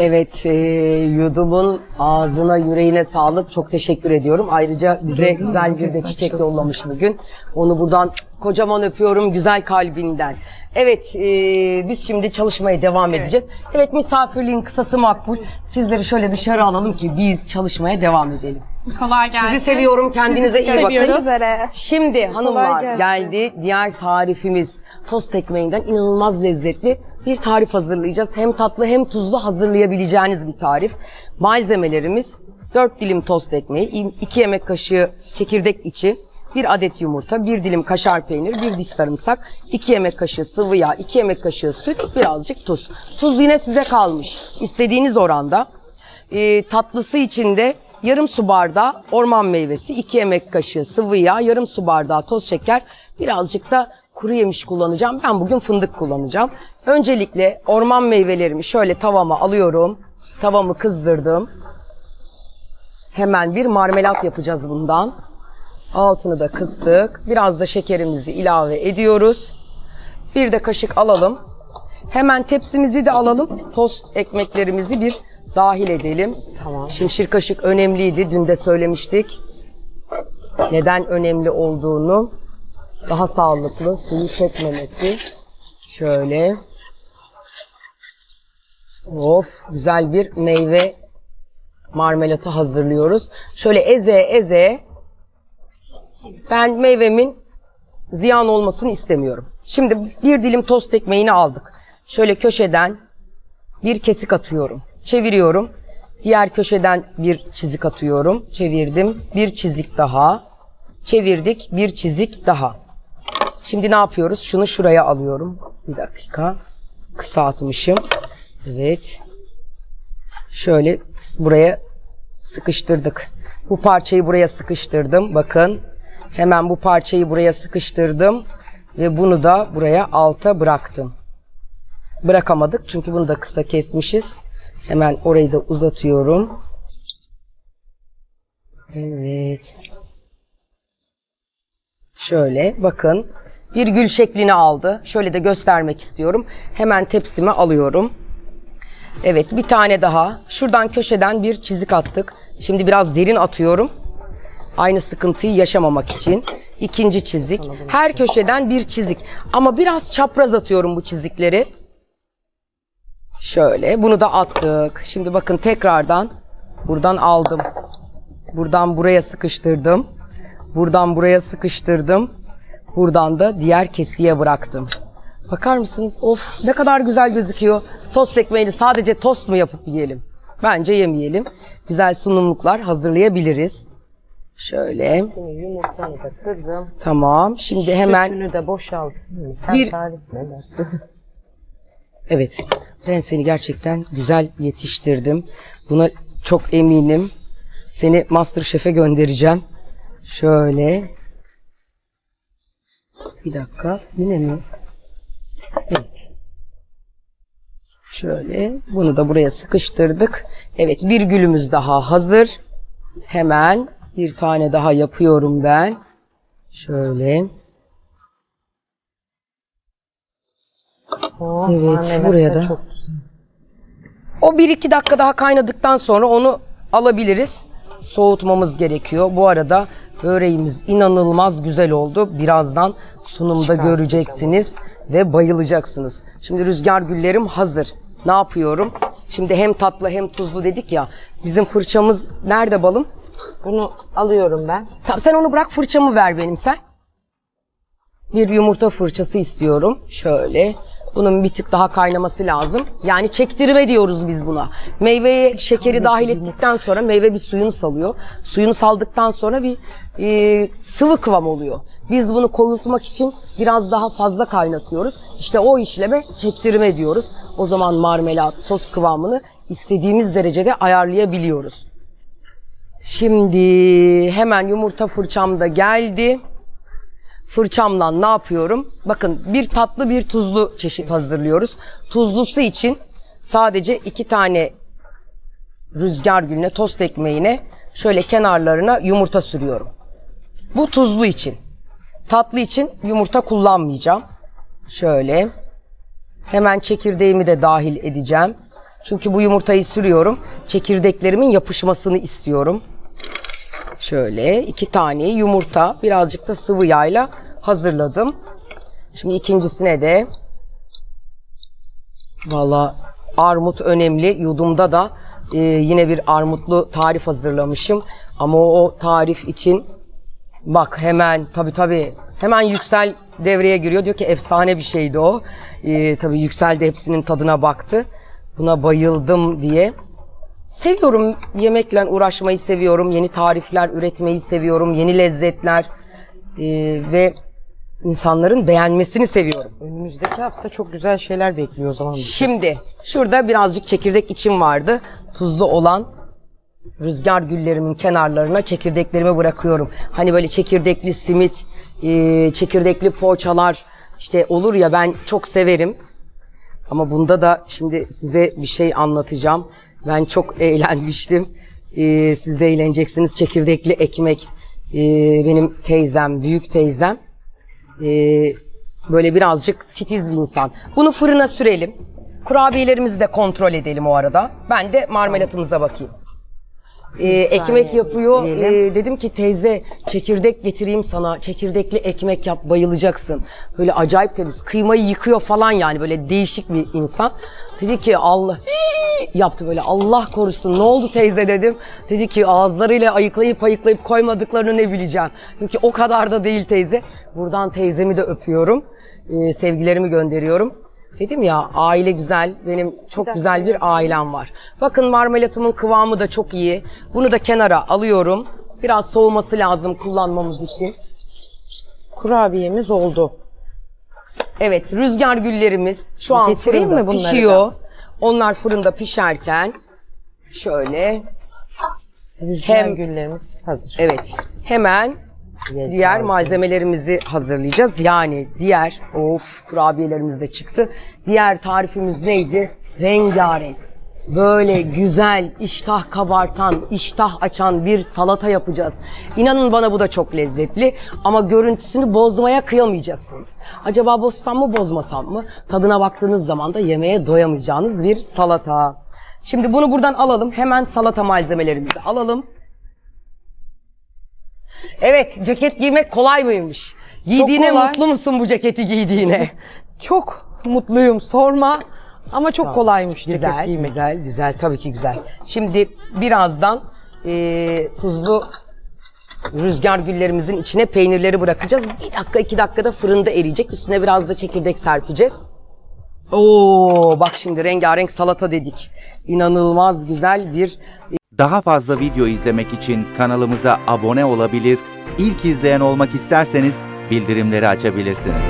Evet, e, yudumun ağzına yüreğine sağlık. Çok teşekkür ediyorum. Ayrıca bize güzel bir de çiçek yollamış bugün. Onu buradan kocaman öpüyorum güzel kalbinden. Evet, e, biz şimdi çalışmaya devam edeceğiz. Evet, misafirliğin kısası makbul. Sizleri şöyle dışarı alalım ki biz çalışmaya devam edelim. Kolay gelsin. Sizi seviyorum. Kendinize iyi bakın. Seviyoruz. üzere. Şimdi hanımlar gelsin. geldi. Diğer tarifimiz tost ekmeğinden inanılmaz lezzetli bir tarif hazırlayacağız. Hem tatlı hem tuzlu hazırlayabileceğiniz bir tarif. Malzemelerimiz 4 dilim tost ekmeği, 2 yemek kaşığı çekirdek içi, 1 adet yumurta, 1 dilim kaşar peynir, 1 diş sarımsak, 2 yemek kaşığı sıvı yağ, 2 yemek kaşığı süt, birazcık tuz. Tuz yine size kalmış. İstediğiniz oranda. Ee, tatlısı içinde yarım su bardağı orman meyvesi, 2 yemek kaşığı sıvı yağ, yarım su bardağı toz şeker, birazcık da kuru yemiş kullanacağım. Ben bugün fındık kullanacağım. Öncelikle orman meyvelerimi şöyle tavama alıyorum. Tavamı kızdırdım. Hemen bir marmelat yapacağız bundan. Altını da kıstık. Biraz da şekerimizi ilave ediyoruz. Bir de kaşık alalım. Hemen tepsimizi de alalım. Tost ekmeklerimizi bir dahil edelim. Tamam. Şimşir kaşık önemliydi. Dün de söylemiştik. Neden önemli olduğunu. Daha sağlıklı. Suyu çekmemesi. Şöyle. Of güzel bir meyve marmelatı hazırlıyoruz. Şöyle eze eze ben meyvemin ziyan olmasını istemiyorum. Şimdi bir dilim tost ekmeğini aldık. Şöyle köşeden bir kesik atıyorum. Çeviriyorum. Diğer köşeden bir çizik atıyorum. Çevirdim. Bir çizik daha. Çevirdik. Bir çizik daha. Şimdi ne yapıyoruz? Şunu şuraya alıyorum. Bir dakika. Kısaltmışım. Evet. Şöyle buraya sıkıştırdık. Bu parçayı buraya sıkıştırdım. Bakın. Hemen bu parçayı buraya sıkıştırdım. Ve bunu da buraya alta bıraktım. Bırakamadık çünkü bunu da kısa kesmişiz. Hemen orayı da uzatıyorum. Evet. Şöyle bakın bir gül şeklini aldı. Şöyle de göstermek istiyorum. Hemen tepsime alıyorum. Evet bir tane daha. Şuradan köşeden bir çizik attık. Şimdi biraz derin atıyorum. Aynı sıkıntıyı yaşamamak için. İkinci çizik. Her köşeden bir çizik. Ama biraz çapraz atıyorum bu çizikleri. Şöyle bunu da attık. Şimdi bakın tekrardan buradan aldım. Buradan buraya sıkıştırdım. Buradan buraya sıkıştırdım. Buradan da diğer kesiye bıraktım. Bakar mısınız? Of ne kadar güzel gözüküyor. Tost ekmeğini sadece tost mu yapıp yiyelim? Bence yemeyelim. Güzel sunumluklar hazırlayabiliriz. Şöyle. Senin yumurtanı da kırdım. Tamam. Şimdi hemen Sütünü de boşalt. Sen Bir- tarif ne dersin? Evet. Ben seni gerçekten güzel yetiştirdim. Buna çok eminim. Seni Masterchef'e göndereceğim. Şöyle. Bir dakika. Yine mi? Evet. Şöyle. Bunu da buraya sıkıştırdık. Evet. Bir gülümüz daha hazır. Hemen bir tane daha yapıyorum ben. Şöyle. Oh, Evet, buraya da. Çok... O bir iki dakika daha kaynadıktan sonra onu alabiliriz. Soğutmamız gerekiyor. Bu arada böreğimiz inanılmaz güzel oldu. Birazdan sunumda göreceksiniz ve bayılacaksınız. Şimdi rüzgar güllerim hazır. Ne yapıyorum? Şimdi hem tatlı hem tuzlu dedik ya. Bizim fırçamız nerede balım? Bunu alıyorum ben. Tamam sen onu bırak fırçamı ver benim sen. Bir yumurta fırçası istiyorum. Şöyle. Bunun bir tık daha kaynaması lazım. Yani çektirme diyoruz biz buna. Meyveye şekeri dahil ettikten sonra meyve bir suyunu salıyor. Suyunu saldıktan sonra bir e, sıvı kıvam oluyor. Biz bunu koyultmak için biraz daha fazla kaynatıyoruz. İşte o işleme çektirme diyoruz. O zaman marmelat, sos kıvamını istediğimiz derecede ayarlayabiliyoruz. Şimdi hemen yumurta fırçam da geldi. Fırçamla ne yapıyorum? Bakın bir tatlı bir tuzlu çeşit hazırlıyoruz. Tuzlusu için sadece iki tane rüzgar gülüne, tost ekmeğine şöyle kenarlarına yumurta sürüyorum. Bu tuzlu için. Tatlı için yumurta kullanmayacağım. Şöyle. Hemen çekirdeğimi de dahil edeceğim. Çünkü bu yumurtayı sürüyorum. Çekirdeklerimin yapışmasını istiyorum. Şöyle iki tane yumurta birazcık da sıvı yağla hazırladım. Şimdi ikincisine de Valla armut önemli. Yudumda da e, yine bir armutlu tarif hazırlamışım. Ama o, tarif için bak hemen tabii tabii hemen Yüksel devreye giriyor. Diyor ki efsane bir şeydi o. E, tabii Yüksel de hepsinin tadına baktı. Buna bayıldım diye. Seviyorum yemekle uğraşmayı seviyorum. Yeni tarifler üretmeyi seviyorum. Yeni lezzetler e, ve insanların beğenmesini seviyorum. Önümüzdeki hafta çok güzel şeyler bekliyor o zaman. bizi. Şimdi şurada birazcık çekirdek içim vardı. Tuzlu olan rüzgar güllerimin kenarlarına çekirdeklerimi bırakıyorum. Hani böyle çekirdekli simit, e, çekirdekli poğaçalar işte olur ya ben çok severim. Ama bunda da şimdi size bir şey anlatacağım. Ben çok eğlenmiştim. E, siz de eğleneceksiniz. Çekirdekli ekmek. E, benim teyzem, büyük teyzem e, böyle birazcık titiz bir insan. Bunu fırına sürelim. Kurabiyelerimizi de kontrol edelim o arada. Ben de marmelatımıza bakayım. E, ekmek yapıyor. diyelim. E, dedim ki teyze çekirdek getireyim sana. Çekirdekli ekmek yap bayılacaksın. Böyle acayip temiz. Kıymayı yıkıyor falan yani böyle değişik bir insan. Dedi ki Allah yaptı böyle Allah korusun ne oldu teyze dedim. Dedi ki ağızlarıyla ayıklayıp ayıklayıp koymadıklarını ne bileceğim. Dedim ki o kadar da değil teyze. Buradan teyzemi de öpüyorum. E, sevgilerimi gönderiyorum. Dedim ya aile güzel, benim çok güzel bir ailem var. Bakın marmelatımın kıvamı da çok iyi. Bunu da kenara alıyorum. Biraz soğuması lazım kullanmamız için. Kurabiyemiz oldu. Evet rüzgar güllerimiz şu an Getireyim fırında mi bunları pişiyor. Onlar fırında pişerken şöyle Rüzgar Hem- güllerimiz hazır. evet hemen Yes, diğer malzemelerimizi hazırlayacağız. Yani diğer of kurabiyelerimiz de çıktı. Diğer tarifimiz neydi? Rengarenk. Böyle güzel, iştah kabartan, iştah açan bir salata yapacağız. İnanın bana bu da çok lezzetli ama görüntüsünü bozmaya kıyamayacaksınız. Acaba bozsam mı bozmasam mı? Tadına baktığınız zaman da yemeğe doyamayacağınız bir salata. Şimdi bunu buradan alalım. Hemen salata malzemelerimizi alalım. Evet, ceket giymek kolay mıymış? Giydiğine kolay. mutlu musun bu ceketi giydiğine? Çok mutluyum sorma ama çok kolaymış ceket Güzel, giymek. güzel, güzel. Tabii ki güzel. Şimdi birazdan eee, tuzlu rüzgar güllerimizin içine peynirleri bırakacağız. Bir dakika, iki dakikada fırında eriyecek. Üstüne biraz da çekirdek serpeceğiz. Oo, bak şimdi rengarenk salata dedik. İnanılmaz güzel bir Daha fazla video izlemek için kanalımıza abone olabilir, ilk izleyen olmak isterseniz bildirimleri açabilirsiniz.